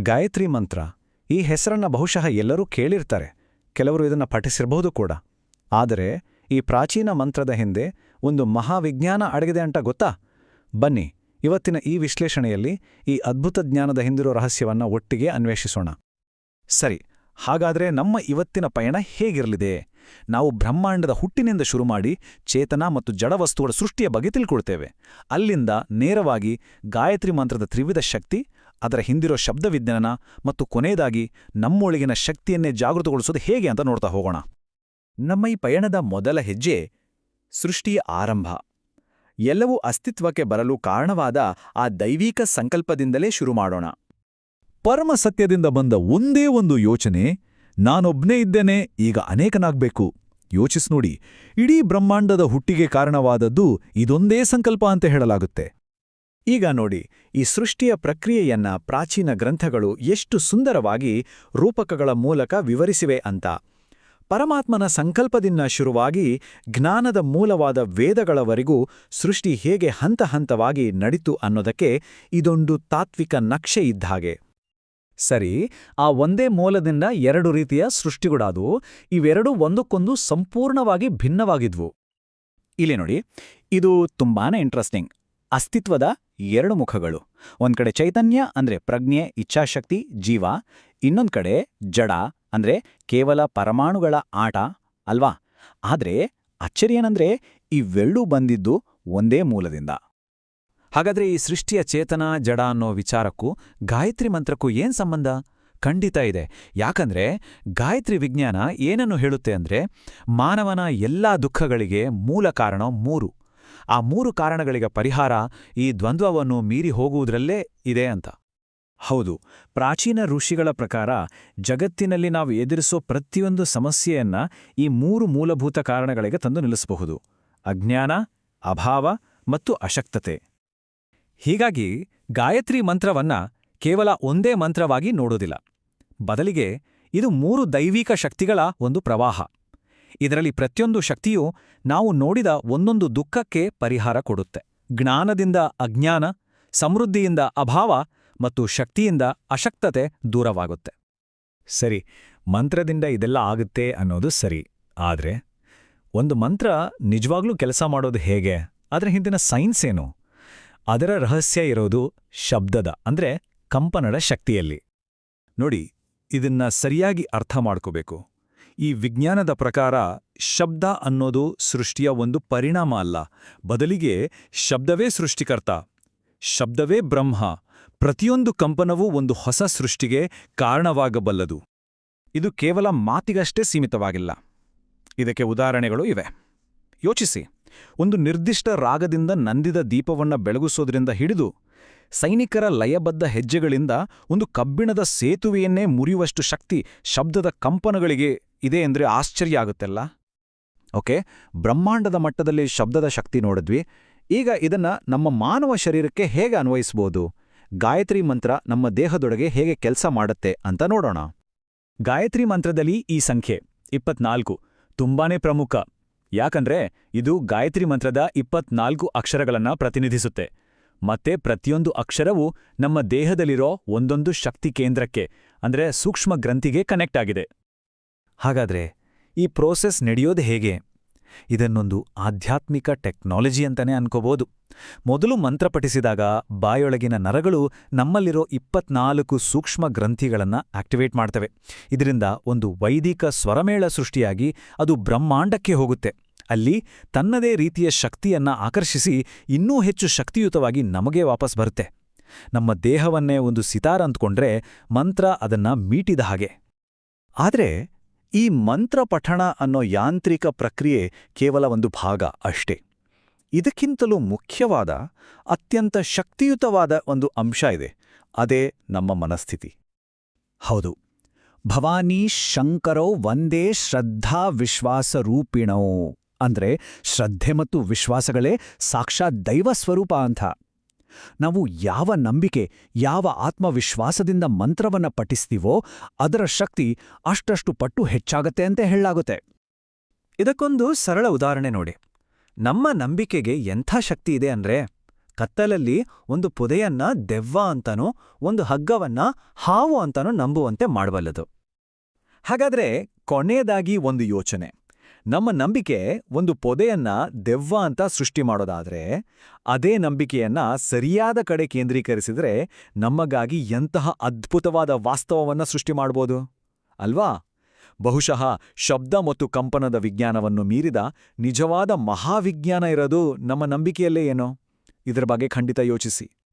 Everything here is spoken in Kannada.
ಗಾಯತ್ರಿ ಮಂತ್ರ. ಈ ಹೆಸರನ್ನ ಬಹುಶಃ ಎಲ್ಲರೂ ಕೇಳಿರ್ತಾರೆ. ಕೆಲವರು ಇದನ್ನ ಪಠಿಸಿರಬಹುದು ಕೂಡ. ಆದರೆ, ಈ ಪ್ರಾಚೀನ ಮಂತ್ರದ ಹಿಂದೆ ಒಂದು ಮಹಾವಿಜ್ಞಾನ ಅಡಗಿದೆ ಅಂತ ಗೊತ್ತಾ? ಬನ್ನಿ, ಇವತ್ತಿನ ಈ ವಿಶ್ಲೇಷಣೆಯಲ್ಲಿ ಈ ಅದ್ಭುತ ಜ್ಞಾನದ ಹಿಂದಿರೋ ರಹಸ್ಯವನ್ನ ಒಟ್ಟಿಗೆ ಅನ್ವೇಷಿಸೋಣ. ಸರಿ, ಹಾಗಾದ್ರೆ ನಮ್ಮ ಇವತ್ತಿನ ಪಯಣ ಹೇಗಿರಲಿದೆ? ನಾವು ಬ್ರಹ್ಮಾಂಡದ ಹುಟ್ಟಿನಿಂದ ಶುರು ಮಾಡಿ ಚೇತನ ಮತ್ತು ಜಡವಸ್ತುಗಳ ಸೃಷ್ಟಿಯ ಬಗ್ಗೆ ತಿಳ್ಕೊಳ್ತೇವೆ. ಅಲ್ಲಿಂದ ನೇರವಾಗಿ ಗಾಯತ್ರಿ ಮಂತ್ರದ ತ್ರಿವಿಧ ಶಕ್ತಿ, ಅದರ ಹಿಂದಿರೋ ಶಬ್ದವಿಜ್ಞಾನ ಮತ್ತು ಕೊನೆಯದಾಗಿ ನಮ್ಮೊಳಗಿನ ಶಕ್ತಿಯನ್ನೇ ಜಾಗೃತಗೊಳಿಸೋದು ಹೇಗೆ ಅಂತ ನೋಡ್ತಾ ಹೋಗೋಣ. ನಮ್ಮ ಈ ಪಯಣದ ಮೊದಲ ಹೆಜ್ಜೆ ಸೃಷ್ಟಿಯ ಆರಂಭ. ಎಲ್ಲವೂ ಅಸ್ತಿತ್ವಕ್ಕೆ ಬರಲು ಕಾರಣವಾದ ಆ ದೈವಿಕ ಸಂಕಲ್ಪದಿಂದಲೇ ಶುರು ಮಾಡೋಣ. ಪರಮ ಸತ್ಯದಿಂದ ಬಂದ ಒಂದೇ ಒಂದು ಯೋಚನೆ ನಾನೊಬ್ನೇ ಇದ್ದೇನೆ, ಈಗ ಅನೇಕನಾಗ್ಬೇಕು. ಯೋಚಿಸ್ ನೋಡಿ, ಇಡೀ ಬ್ರಹ್ಮಾಂಡದ ಹುಟ್ಟಿಗೆ ಕಾರಣವಾದದ್ದು ಇದೊಂದೇ ಸಂಕಲ್ಪ ಅಂತ ಹೇಳಲಾಗುತ್ತೆ. ಈಗ ನೋಡಿ, ಈ ಸೃಷ್ಟಿಯ ಪ್ರಕ್ರಿಯೆಯನ್ನ ಪ್ರಾಚೀನ ಗ್ರಂಥಗಳು ಎಷ್ಟು ಸುಂದರವಾಗಿ ರೂಪಕಗಳ ಮೂಲಕ ವಿವರಿಸಿವೆ ಅಂತ. ಪರಮಾತ್ಮನ ಸಂಕಲ್ಪದಿಂದ ಶುರುವಾಗಿ ಜ್ಞಾನದ ಮೂಲವಾದ ವೇದಗಳವರೆಗೂ ಸೃಷ್ಟಿ ಹೇಗೆ ಹಂತ ಹಂತವಾಗಿ ನಡಿತು ಅನ್ನೋದಕ್ಕೆ ಇದೊಂದು ತಾತ್ವಿಕ ನಕ್ಷೆ ಇದ್ದಾಗೆ ಸರಿ, ಆ ಒಂದೇ ಮೂಲದಿಂದ ಎರಡು ರೀತಿಯ ಸೃಷ್ಟಿಗೂಡಾದವು ಇವೆರಡೂ ಒಂದಕ್ಕೊಂದು ಸಂಪೂರ್ಣವಾಗಿ ಭಿನ್ನವಾಗಿದ್ವು. ಇಲ್ಲಿ ನೋಡಿ, ಇದು ತುಂಬಾನೇ ಇಂಟ್ರೆಸ್ಟಿಂಗ್ ಅಸ್ತಿತ್ವದ ಎರಡು ಮುಖಗಳು. ಒಂದ್ ಕಡೆ ಚೈತನ್ಯ, ಅಂದ್ರೆ ಪ್ರಜ್ಞೆ, ಇಚ್ಛಾಶಕ್ತಿ, ಜೀವ. ಇನ್ನೊಂದ್ ಕಡೆ ಜಡ, ಅಂದ್ರೆ ಕೇವಲ ಪರಮಾಣುಗಳ ಆಟ, ಅಲ್ವಾ? ಆದ್ರೆ ಅಚ್ಚರಿಯೇನಂದ್ರೆ ಇವೆಲ್ಲೂ ಬಂದಿದ್ದು ಒಂದೇ ಮೂಲದಿಂದ. ಹಾಗಾದ್ರೆ ಈ ಸೃಷ್ಟಿಯ ಚೇತನ, ಜಡ ಅನ್ನೋ ವಿಚಾರಕ್ಕೂ ಗಾಯತ್ರಿ ಮಂತ್ರಕ್ಕೂ ಏನ್ ಸಂಬಂಧ? ಖಂಡಿತ ಇದೆ. ಯಾಕಂದ್ರೆ ಗಾಯತ್ರಿ ವಿಜ್ಞಾನ ಏನನ್ನು ಹೇಳುತ್ತೆ ಅಂದ್ರೆ ಮಾನವನ ಎಲ್ಲಾ ದುಃಖಗಳಿಗೆ ಮೂಲ ಕಾರಣ ಮೂರು. ಆ ಮೂರು ಕಾರಣಗಳಿಗೆ ಪರಿಹಾರ ಈ ದ್ವಂದ್ವವನ್ನು ಮೀರಿ ಹೋಗುವುದರಲ್ಲೇ ಇದೆ ಅಂತ. ಹೌದು, ಪ್ರಾಚೀನ ಋಷಿಗಳ ಪ್ರಕಾರ ಜಗತ್ತಿನಲ್ಲಿ ನಾವು ಎದುರಿಸೋ ಪ್ರತಿಯೊಂದು ಸಮಸ್ಯೆಯನ್ನ ಈ ಮೂರು ಮೂಲಭೂತ ಕಾರಣಗಳಿಗೆ ತಂದು ನಿಲ್ಲಿಸಬಹುದು. ಅಜ್ಞಾನ, ಅಭಾವ ಮತ್ತು ಅಶಕ್ತತೆ. ಹೀಗಾಗಿ ಗಾಯತ್ರಿ ಮಂತ್ರವನ್ನ ಕೇವಲ ಒಂದೇ ಮಂತ್ರವಾಗಿ ನೋಡೋದಿಲ್ಲ. ಬದಲಿಗೆ ಇದು ಮೂರು ದೈವಿಕ ಶಕ್ತಿಗಳ ಒಂದು ಪ್ರವಾಹ. ಇದರಲ್ಲಿ ಪ್ರತಿಯೊಂದು ಶಕ್ತಿಯೂ ನಾವು ನೋಡಿದ ಒಂದೊಂದು ದುಃಖಕ್ಕೆ ಪರಿಹಾರ ಕೊಡುತ್ತೆ. ಜ್ಞಾನದಿಂದ ಅಜ್ಞಾನ, ಸಮೃದ್ಧಿಯಿಂದ ಅಭಾವ ಮತ್ತು ಶಕ್ತಿಯಿಂದ ಅಶಕ್ತತೆ ದೂರವಾಗುತ್ತೆ. ಸರಿ, ಮಂತ್ರದಿಂದ ಇದೆಲ್ಲ ಆಗುತ್ತೆ ಅನ್ನೋದು ಸರಿ. ಆದರೆ, ಒಂದು ಮಂತ್ರ ನಿಜವಾಗ್ಲೂ ಕೆಲಸ ಮಾಡೋದು ಹೇಗೆ? ಅದರ ಹಿಂದಿನ ಸೈನ್ಸ್ ಏನು? ಅದರ ರಹಸ್ಯ ಇರೋದು ಶಬ್ದದ, ಅಂದ್ರೆ ಕಂಪನದ ಶಕ್ತಿಯಲ್ಲಿ. ನೋಡಿ, ಇದನ್ನ ಸರಿಯಾಗಿ ಅರ್ಥ ಮಾಡ್ಕೋಬೇಕು. ಈ ವಿಜ್ಞಾನದ ಪ್ರಕಾರ ಶಬ್ದ ಅನ್ನೋದು ಸೃಷ್ಟಿಯ ಒಂದು ಪರಿಣಾಮ ಅಲ್ಲ. ಬದಲಿಗೆ ಶಬ್ದವೇ ಸೃಷ್ಟಿಕರ್ತ, ಶಬ್ದವೇ ಬ್ರಹ್ಮ, ಪ್ರತಿಯೊಂದು ಕಂಪನವೂ ಒಂದು ಹೊಸ ಸೃಷ್ಟಿಗೆ ಕಾರಣವಾಗಬಲ್ಲದು. ಇದು ಕೇವಲ ಮಾತಿಗಷ್ಟೇ ಸೀಮಿತವಾಗಿಲ್ಲ. ಇದಕ್ಕೆ ಉದಾಹರಣೆಗಳು ಇವೆ. ಯೋಚಿಸಿ. ಒಂದು ನಿರ್ದಿಷ್ಟ ರಾಗದಿಂದ ನಂದಿದ ದೀಪವನ್ನ ಬೆಳಗಿಸೋದ್ರಿಂದ ಹಿಡಿದು ಸೈನಿಕರ ಲಯಬದ್ಧ ಹೆಜ್ಜೆಗಳಿಂದ ಒಂದು ಕಬ್ಬಿಣದ ಸೇತುವೆಯನ್ನೇ ಮುರಿಯುವಷ್ಟು ಶಕ್ತಿ ಶಬ್ದದ ಕಂಪನಗಳಿಗೆ ಇದೆ ಅಂದ್ರೆ ಆಶ್ಚರ್ಯ ಆಗುತ್ತಲ್ಲ? ಓಕೆ, ಬ್ರಹ್ಮಾಂಡದ ಮಟ್ಟದಲ್ಲಿ ಶಬ್ದದ ಶಕ್ತಿ ನೋಡಿದ್ವಿ. ಈಗ ಇದನ್ನ ನಮ್ಮ ಮಾನವ ಶರೀರಕ್ಕೆ ಹೇಗೆ ಅನ್ವಯಿಸ್ಬೋದು? ಗಾಯತ್ರಿ ಮಂತ್ರ ನಮ್ಮ ದೇಹದೊಳಗೆ ಹೇಗೆ ಕೆಲಸ ಮಾಡುತ್ತೆ ಅಂತ ನೋಡೋಣ. ಗಾಯತ್ರಿ ಮಂತ್ರದಲ್ಲಿ ಈ ಸಂಖ್ಯೆ ಇಪ್ಪತ್ನಾಲ್ಕು, ತುಂಬಾನೇ ಪ್ರಮುಖ. ಯಾಕಂದ್ರೆ ಇದು ಗಾಯತ್ರಿ ಮಂತ್ರದ ಇಪ್ಪತ್ನಾಲ್ಕು ಅಕ್ಷರಗಳನ್ನ ಪ್ರತಿನಿಧಿಸುತ್ತೆ. ಮತ್ತೆ ಪ್ರತಿಯೊಂದು ಅಕ್ಷರವೂ ನಮ್ಮ ದೇಹದಲ್ಲಿರೋ ಒಂದೊಂದು ಶಕ್ತಿ ಕೇಂದ್ರಕ್ಕೆ, ಅಂದ್ರೆ ಸೂಕ್ಷ್ಮ ಗ್ರಂಥಿಗೆ ಕನೆಕ್ಟ್ ಆಗಿದೆ. ಹಾಗಾದ್ರೆ ಈ ಪ್ರೋಸೆಸ್ ನಡೆಯೋದು ಹೇಗೆ? ಇದನ್ನೊಂದು ಆಧ್ಯಾತ್ಮಿಕ ಟೆಕ್ನಾಲಜಿ ಅಂತಾನೆ ಅನ್ಕೋಬೋದು. ಮೊದಲು ಮಂತ್ರ ಪಠಿಸಿದಾಗ ಬಾಯೊಳಗಿನ ನರಗಳು ನಮ್ಮಲ್ಲಿರೋ ಇಪ್ಪತ್ನಾಲ್ಕು ಸೂಕ್ಷ್ಮ ಗ್ರಂಥಿಗಳನ್ನು ಆಕ್ಟಿವೇಟ್ ಮಾಡ್ತವೆ. ಇದರಿಂದ ಒಂದು ವೈದಿಕ ಸ್ವರಮೇಳ ಸೃಷ್ಟಿಯಾಗಿ ಅದು ಬ್ರಹ್ಮಾಂಡಕ್ಕೆ ಹೋಗುತ್ತೆ. ಅಲ್ಲಿ ತನ್ನದೇ ರೀತಿಯ ಶಕ್ತಿಯನ್ನ ಆಕರ್ಷಿಸಿ ಇನ್ನೂ ಹೆಚ್ಚು ಶಕ್ತಿಯುತವಾಗಿ ನಮಗೆ ವಾಪಸ್ ಬರುತ್ತೆ. ನಮ್ಮ ದೇಹವನ್ನೇ ಒಂದು ಸಿತಾರ ಅಂದ್ಕೊಂಡ್ರೆ ಮಂತ್ರ ಅದನ್ನ ಮೀಟಿದ ಹಾಗೆ. ಆದರೆ ಈ ಮಂತ್ರ ಪಠಣ ಅನ್ನೋ ಯಾಂತ್ರಿಕ ಪ್ರಕ್ರಿಯೆ ಕೇವಲ ಒಂದು ಭಾಗ ಅಷ್ಟೇ. ಇದಕ್ಕಿಂತಲೂ ಮುಖ್ಯವಾದ, ಅತ್ಯಂತ ಶಕ್ತಿಯುತವಾದ ಒಂದು ಅಂಶ ಇದೆ. ಅದೇ ನಮ್ಮ ಮನಸ್ಥಿತಿ. ಹೌದು. ಭವಾನಿ ಶಂಕರೋ ಒಂದೇ ಶ್ರದ್ಧಾ ವಿಶ್ವಾಸರೂಪಿಣೋ ಅಂದ್ರೆ ಶ್ರದ್ಧೆ ಮತ್ತು ವಿಶ್ವಾಸಗಳೇ ಸಾಕ್ಷಾತ್ ದೈವ ಸ್ವರೂಪ ಅಂತ ನಾವು ಯಾವ ನಂಬಿಕೆ, ಯಾವ ಆತ್ಮವಿಶ್ವಾಸದಿಂದ ಮಂತ್ರವನ್ನ ಪಠಿಸ್ತೀವೋ ಅದರ ಶಕ್ತಿ ಅಷ್ಟಷ್ಟು ಪಟ್ಟು ಹೆಚ್ಚಾಗತ್ತೆ ಅಂತ ಹೇಳಲಾಗುತ್ತೆ. ಇದಕ್ಕೊಂದು ಸರಳ ಉದಾಹರಣೆ ನೋಡಿ. ನಮ್ಮ ನಂಬಿಕೆಗೆ ಎಂಥ ಶಕ್ತಿ ಇದೆ ಅಂದ್ರೆ ಕತ್ತಲಲ್ಲಿ ಒಂದು ಪೊದೆಯನ್ನ ದೆವ್ವ ಅಂತಾನೋ, ಒಂದು ಹಗ್ಗವನ್ನ ಹಾವು ಅಂತಾನೋ ನಂಬುವಂತೆ ಮಾಡಬಲ್ಲದು. ಹಾಗಾದ್ರೆ ಕೊನೆಯದಾಗಿ ಒಂದು ಯೋಚನೆ. ನಮ್ಮ ನಂಬಿಕೆ ಒಂದು ಪೊದೆಯನ್ನ ದೆವ್ವ ಅಂತ ಸೃಷ್ಟಿ ಮಾಡೋದಾದ್ರೆ, ಅದೇ ನಂಬಿಕೆಯನ್ನ ಸರಿಯಾದ ಕಡೆ ಕೇಂದ್ರೀಕರಿಸಿದ್ರೆ ನಮಗಾಗಿ ಎಂತಹ ಅದ್ಭುತವಾದ ವಾಸ್ತವವನ್ನ ಸೃಷ್ಟಿ ಮಾಡ್ಬೋದು? ಅಲ್ವಾ? ಬಹುಶಃ ಶಬ್ದ ಮತ್ತು ಕಂಪನದ ವಿಜ್ಞಾನವನ್ನು ಮೀರಿದ ನಿಜವಾದ ಮಹಾವಿಜ್ಞಾನ ಇರೋದು ನಮ್ಮ ನಂಬಿಕೆಯಲ್ಲೇ ಏನೋ? ಇದರ ಬಗ್ಗೆ ಖಂಡಿತ ಯೋಚಿಸಿ.